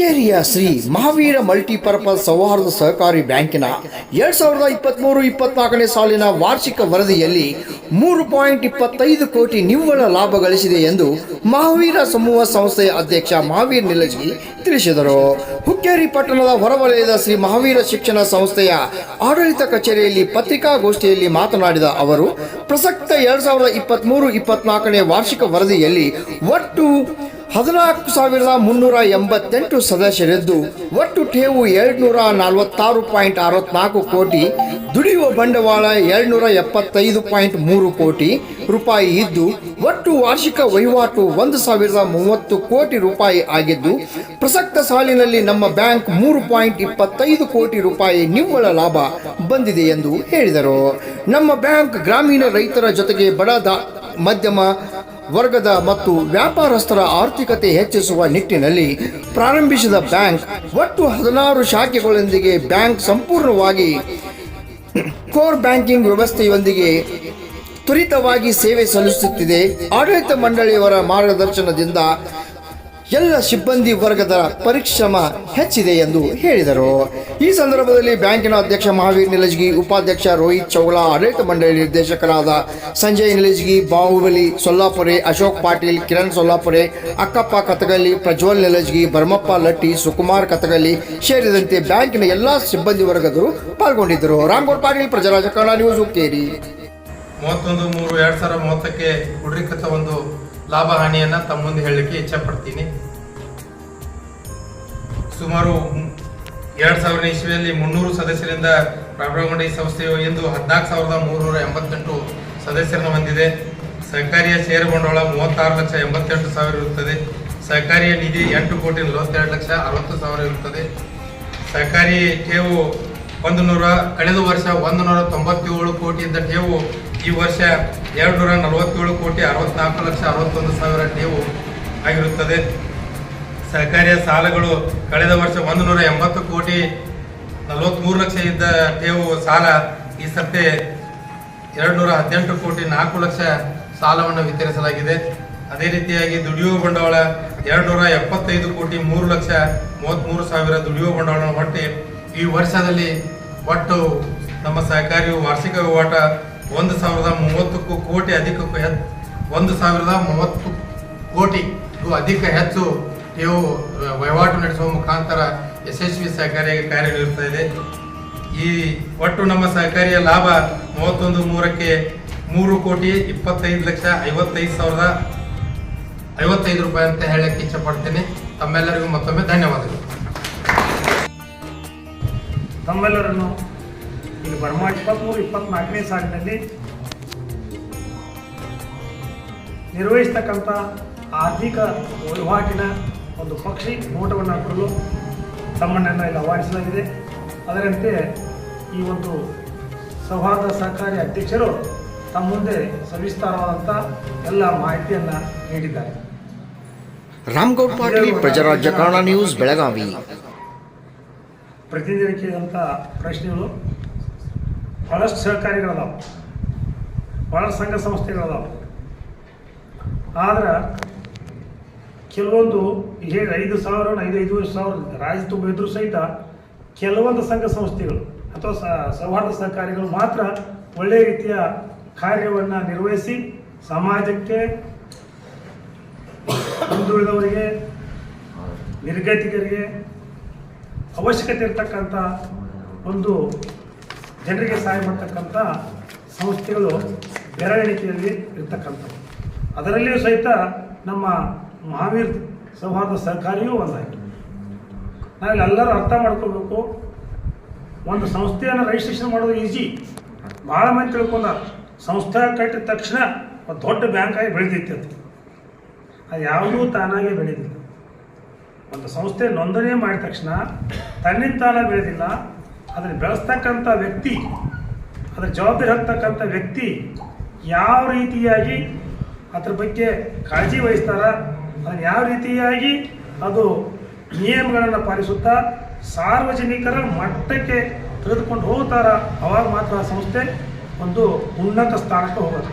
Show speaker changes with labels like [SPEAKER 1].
[SPEAKER 1] ಹುಕ್ಕೇರಿಯ Shri Mahavir multipurpose ಸೌಹಾರ್ದ ಸಹಕಾರಿ ಬ್ಯಾಂಕಿನ ಎರಡ್ ಸಾವಿರದ ಇಪ್ಪತ್ತ್ಮೂರು ಇಪ್ಪತ್ನಾಲ್ಕನೇ ಸಾಲಿನ ವಾರ್ಷಿಕ ವರದಿಯಲ್ಲಿ ಮೂರು ಪಾಯಿಂಟ್ ಇಪ್ಪತ್ತೈದು ಕೋಟಿ ನಿವ್ವಳ ಲಾಭ ಗಳಿಸಿದೆ ಎಂದು ಮಹಾವೀರ ಸಮೂಹ ಸಂಸ್ಥೆಯ ಅಧ್ಯಕ್ಷ ಮಹಾವೀರ್ ನಿಲಜಿ ತಿಳಿಸಿದರು. ಹುಕ್ಕೇರಿ ಪಟ್ಟಣದ ಹೊರವಲಯದ ಶ್ರೀ ಮಹಾವೀರ ಶಿಕ್ಷಣ ಸಂಸ್ಥೆಯ ಆಡಳಿತ ಕಚೇರಿಯಲ್ಲಿ ಪತ್ರಿಕಾಗೋಷ್ಠಿಯಲ್ಲಿ ಮಾತನಾಡಿದ ಅವರು, ಪ್ರಸಕ್ತ ಎರಡ್ ಸಾವಿರದ ಇಪ್ಪತ್ತ್ಮೂರು ಇಪ್ಪತ್ನಾಲ್ಕನೇ ವಾರ್ಷಿಕ ವರದಿಯಲ್ಲಿ ಒಟ್ಟು ಹದಿನಾಲ್ಕು ಸಾವಿರದ ಮುನ್ನೂರ ಎಂಬತ್ತೆಂಟು ಸದಸ್ಯರಿದ್ದು, ಒಟ್ಟು ಠೇವು ಏಳ್ನೂರ ನಲವತ್ತಾರು ಪಾಯಿಂಟ್ ಅರವತ್ನಾಲ್ಕು ಕೋಟಿ, ದುಡಿಯುವ ಬಂಡವಾಳ ಏಳ್ನೂರ ಎಪ್ಪತ್ತೈದು ಪಾಯಿಂಟ್ ಮೂರು ಕೋಟಿ ರೂಪಾಯಿ ಇದ್ದು, ಒಟ್ಟು ವಾರ್ಷಿಕ ವಹಿವಾಟು ಒಂದು ಸಾವಿರದ ಮೂವತ್ತು ಕೋಟಿ ರೂಪಾಯಿ ಆಗಿದ್ದು, ಪ್ರಸಕ್ತ ಸಾಲಿನಲ್ಲಿ ನಮ್ಮ ಬ್ಯಾಂಕ್ ಮೂರು ಪಾಯಿಂಟ್ ಇಪ್ಪತ್ತೈದು ಕೋಟಿ ರೂಪಾಯಿ ನಿವ್ವಳ ಲಾಭ ಬಂದಿದೆ ಎಂದು ಹೇಳಿದರು. ನಮ್ಮ ಬ್ಯಾಂಕ್ ಗ್ರಾಮೀಣ ರೈತರ ಜೊತೆಗೆ ಬಡ ಮಧ್ಯಮ ವರ್ಗದ ಮತ್ತು ವ್ಯಾಪಾರಸ್ಥರ ಆರ್ಥಿಕತೆ ಹೆಚ್ಚಿಸುವ ನಿಟ್ಟಿನಲ್ಲಿ ಪ್ರಾರಂಭಿಸಿದ ಬ್ಯಾಂಕ್ ಒಟ್ಟು ಹದಿನಾರು ಶಾಖೆಗಳೊಂದಿಗೆ ಬ್ಯಾಂಕ್ ಸಂಪೂರ್ಣವಾಗಿ ಕೋರ್ ಬ್ಯಾಂಕಿಂಗ್ ವ್ಯವಸ್ಥೆಯೊಂದಿಗೆ ತ್ವರಿತವಾಗಿ ಸೇವೆ ಸಲ್ಲಿಸುತ್ತಿದೆ. ಆಡಳಿತ ಮಂಡಳಿಯವರ ಮಾರ್ಗದರ್ಶನದಿಂದ ಎಲ್ಲ ಸಿಬ್ಬಂದಿ ವರ್ಗದ ಪರಿಶ್ರಮ ಹೆಚ್ಚಿದೆ ಎಂದು ಹೇಳಿದರು. ಈ ಸಂದರ್ಭದಲ್ಲಿ ಬ್ಯಾಂಕಿನ ಅಧ್ಯಕ್ಷ ಮಹಾವೀರ್ ನಿಲಜ್ಗಿ ಉಪಾಧ್ಯಕ್ಷ ರೋಹಿತ್ ಚೌಲಾ, ಆಡಳಿತ ಮಂಡಳಿ ನಿರ್ದೇಶಕರಾದ ಸಂಜಯ್ ನಿಲಜ್ಗಿ ಬಾಹುಬಲಿ ಸೊಲ್ಲಾಪುರೆ, ಅಶೋಕ್ ಪಾಟೀಲ್, ಕಿರಣ್ ಸೊಲ್ಲಾಪುರೆ, ಅಕ್ಕಪ್ಪ ಕತಗಲ್ಲಿ ಪ್ರಜ್ವಲ್ ನಿಲಜ್ಗಿ ಭರಮಪ್ಪ ಲಟ್ಟಿ, ಸುಕುಮಾರ್ ಕತಗಲ್ಲಿ ಸೇರಿದಂತೆ ಬ್ಯಾಂಕಿನ ಎಲ್ಲಾ ಸಿಬ್ಬಂದಿ ವರ್ಗದರು ಪಾಲ್ಗೊಂಡಿದ್ದರು. ರಾಮ್ಗೌಡ್ ಪಾಟೀಲ್ ಪ್ರಜರಾಜ ನ್ಯೂಸ್ ಕೇರಿ
[SPEAKER 2] ಮೂವತ್ತೊಂದು ಮೂರು ಎರಡು ಸಾವಿರದ ಮೂವತ್ತಕ್ಕೆ ಒಂದು ಲಾಭ ಹಾನಿಯನ್ನು ತಮ್ಮ ಮುಂದೆ ಹೇಳಲಿಕ್ಕೆ ಇಚ್ಛೆ ಪಡ್ತೀನಿ. ಸುಮಾರು ಎರಡು ಸಾವಿರ ಇಸ್ವಿಯಲ್ಲಿ ಮುನ್ನೂರು ಸದಸ್ಯರಿಂದ ಪ್ರಾರಂಭಗೊಂಡ ಈ ಸಂಸ್ಥೆಯು ಇಂದು ಹದಿನಾಲ್ಕು ಸಾವಿರದ ಮೂರುನೂರ ಎಂಬತ್ತೆಂಟು ಸದಸ್ಯರನ್ನು ಹೊಂದಿದೆ. ಸರ್ಕಾರಿಯ ಷೇರು ಬಂಡವಾಳ ಮೂವತ್ತಾರು ಲಕ್ಷ ಎಂಬತ್ತೆಂಟು ಸಾವಿರ ಇರುತ್ತದೆ. ಸರ್ಕಾರಿಯ ನಿಧಿ ಎಂಟು ಕೋಟಿ ನಲವತ್ತೆರಡು ಲಕ್ಷ ಅರವತ್ತು ಸಾವಿರ ಇರುತ್ತದೆ. ಸರ್ಕಾರಿ ಠೇವು ಒಂದು ನೂರ ಕಳೆದ ವರ್ಷ ಒಂದು ನೂರ ತೊಂಬತ್ತೇಳು ಕೋಟಿ ಇದ್ದ ಠೇವು, ಈ ವರ್ಷ ಎರಡು ನೂರ ನಲವತ್ತೇಳು ಕೋಟಿ ಅರವತ್ನಾಲ್ಕು ಲಕ್ಷ ಅರವತ್ತೊಂದು ಸಾವಿರ ಠೇವು ಆಗಿರುತ್ತದೆ. ಸರ್ಕಾರಿ ಸಾಲಗಳು ಕಳೆದ ವರ್ಷ ಒಂದು ನೂರ ಎಂಬತ್ತು ಕೋಟಿ ನಲವತ್ತ್ಮೂರು ಲಕ್ಷ ಇದ್ದ ಠೇವು ಸಾಲ, ಈ ಸತ್ತೆ ಎರಡು ನೂರ ಹದಿನೆಂಟು ಕೋಟಿ ನಾಲ್ಕು ಲಕ್ಷ ಸಾಲವನ್ನು ವಿತರಿಸಲಾಗಿದೆ. ಅದೇ ರೀತಿಯಾಗಿ ದುಡಿಯುವ ಬಂಡವಾಳ ಎರಡು ನೂರ ಎಪ್ಪತ್ತೈದು ಕೋಟಿ ಮೂರು ಲಕ್ಷ ಮೂವತ್ತ್ಮೂರು ಸಾವಿರ ದುಡಿಯುವ ಬಂಡವಾಳ ಒಟ್ಟು ಈ ವರ್ಷದಲ್ಲಿ ಒಟ್ಟು ನಮ್ಮ ಸಹಕಾರಿಯು ವಾರ್ಷಿಕ ವಹಿವಾಟ ಒಂದು ಸಾವಿರದ ಮೂವತ್ತಕ್ಕೂ ಕೋಟಿ ಅಧಿಕಕ್ಕೂ ಒಂದು ಸಾವಿರದ ಮೂವತ್ತು ಕೋಟಿಗೂ ಅಧಿಕ ಹೆಚ್ಚು ನೀವು ವಹಿವಾಟು ನಡೆಸುವ ಮುಖಾಂತರ ಯಶಸ್ವಿ ಸಹಕಾರಿಯಾಗಿ ಕಾರ್ಯನಿರ್ವಹಿಸ್ತಾ ಇದೆ. ಈ ಒಟ್ಟು ನಮ್ಮ ಸಹಕಾರಿಯ ಲಾಭ ಮೂವತ್ತೊಂದು ಮೂರಕ್ಕೆ ಮೂರು ಕೋಟಿ ಇಪ್ಪತ್ತೈದು ಲಕ್ಷ ಐವತ್ತೈದು ಸಾವಿರದ ಐವತ್ತೈದು ರೂಪಾಯಿ ಅಂತ ಹೇಳಕ್ಕೆ ಇಚ್ಛೆಪಡ್ತೇನೆ ತಮ್ಮೆಲ್ಲರಿಗೂ ಮತ್ತೊಮ್ಮೆ ಧನ್ಯವಾದಗಳು.
[SPEAKER 3] ತಮ್ಮೆಲ್ಲರನ್ನು ಇಲ್ಲಿ ಬರ್ಮಾ ಇಪ್ಪತ್ತ್ಮೂರು ಇಪ್ಪತ್ನಾಲ್ಕನೇ ಸಾಲಿನಲ್ಲಿ ನಿರ್ವಹಿಸ್ತಕ್ಕಂಥ ಆರ್ಥಿಕ ವಹಿವಾಟಿನ ಒಂದು ಪಕ್ಷಿ ನೋಟವನ್ನು ಹಾಕಲು ತಮ್ಮನ್ನೆಲ್ಲ ಇಲ್ಲಿ ಆಹ್ವಾನಿಸಲಾಗಿದೆ. ಅದರಂತೆ ಈ ಒಂದು ಸೌಹಾರ್ದ ಸಹಕಾರಿ ಅಧ್ಯಕ್ಷರು ತಮ್ಮ ಮುಂದೆ ಸವಿಸ್ತಾರವಾದಂಥ ಎಲ್ಲ ಮಾಹಿತಿಯನ್ನು ನೀಡಿದ್ದಾರೆ.
[SPEAKER 1] ರಾಮ್ಗೌಡ್ ಪಾಟೀಲ್, ಪ್ರಜಾರಾಜ್ಯ ಕನ್ನಡ ನ್ಯೂಸ್, ಬೆಳಗಾವಿ.
[SPEAKER 3] ಪ್ರತಿನಿಧಿಸಿದಂಥ ಪ್ರಶ್ನೆಗಳು. ಭಾಳಷ್ಟು ಸಹಕಾರಿಗಳದಾವೆ. ಭಾಳಷ್ಟು ಸಂಘ ಸಂಸ್ಥೆಗಳದಾವೆ. ಆದ್ರೆ ಕೆಲವೊಂದು ಹೇಳಿ ಐದು ಸಾವಿರ, ಐದು ಐದು ಸಾವಿರ ರಾಜ್ಯ ತುಂಬ ಇದ್ರೂ ಸಹಿತ ಕೆಲವೊಂದು ಸಂಘ ಸಂಸ್ಥೆಗಳು ಅಥವಾ ಸೌಹಾರ್ದ ಸಹಕಾರಿಗಳು ಮಾತ್ರ ಒಳ್ಳೆಯ ರೀತಿಯ ಕಾರ್ಯವನ್ನು ನಿರ್ವಹಿಸಿ ಸಮಾಜಕ್ಕೆ ಹಿಂದುಳಿದವರಿಗೆ ನಿರ್ಗತಿಕರಿಗೆ ಅವಶ್ಯಕತೆ ಇರ್ತಕ್ಕಂಥ ಒಂದು ಜನರಿಗೆ ಸಹಾಯ ಮಾಡ್ತಕ್ಕಂಥ ಸಂಸ್ಥೆಗಳು ಬೆರಳೆಣಿಕೆಯಲ್ಲಿ ಇರ್ತಕ್ಕಂಥವು. ಅದರಲ್ಲಿಯೂ ಸಹಿತ ನಮ್ಮ ಮಹಾವೀರ್ ಸೌಹಾರ್ದ ಸಹಕಾರಿಯೂ ಒಂದಾಗಿದೆ. ನಾವಿಲ್ಲಿ ಎಲ್ಲರೂ ಅರ್ಥ ಮಾಡ್ಕೋಬೇಕು. ಒಂದು ಸಂಸ್ಥೆಯನ್ನು ರಿಜಿಸ್ಟ್ರೇಷನ್ ಮಾಡೋದು ಈಸಿ ಭಾಳ ಮಂದಿ ತಿಳ್ಕೊಂಡ ಸಂಸ್ಥೆ ಕಟ್ಟಿದ ತಕ್ಷಣ ಒಂದು ದೊಡ್ಡ ಬ್ಯಾಂಕ್ ಆಗಿ ಅದು. ಅದು ಯಾವುದೂ ತಾನಾಗೆ ಬೆಳೆದಿಲ್ಲ. ಒಂದು ಸಂಸ್ಥೆ ನೋಂದಣಿ ಮಾಡಿದ ತಕ್ಷಣ ತನ್ನಿಂದ ತಾನೇ ಬೆಳೆದಿಲ್ಲ ಅದನ್ನು ಬೆಳೆಸ್ತಕ್ಕಂಥ ವ್ಯಕ್ತಿ, ಅದರ ಜವಾಬ್ದಾರಿ ಹೊತ್ತಕ್ಕಂಥ ವ್ಯಕ್ತಿ ಯಾವ ರೀತಿಯಾಗಿ ಅದ್ರ ಬಗ್ಗೆ ಕಾಳಜಿ ವಹಿಸ್ತಾರ, ಅದನ್ನು ಯಾವ ರೀತಿಯಾಗಿ ಅದು ನಿಯಮಗಳನ್ನು ಪಾಲಿಸುತ್ತಾ ಸಾರ್ವಜನಿಕರ ಮಟ್ಟಕ್ಕೆ ತೆಗೆದುಕೊಂಡು ಹೋಗ್ತಾರ, ಅವಾಗ ಮಾತ್ರ ಆ ಸಂಸ್ಥೆ ಒಂದು ಉನ್ನತ ಸ್ಥಾನಕ್ಕೆ ಹೋಗೋದು.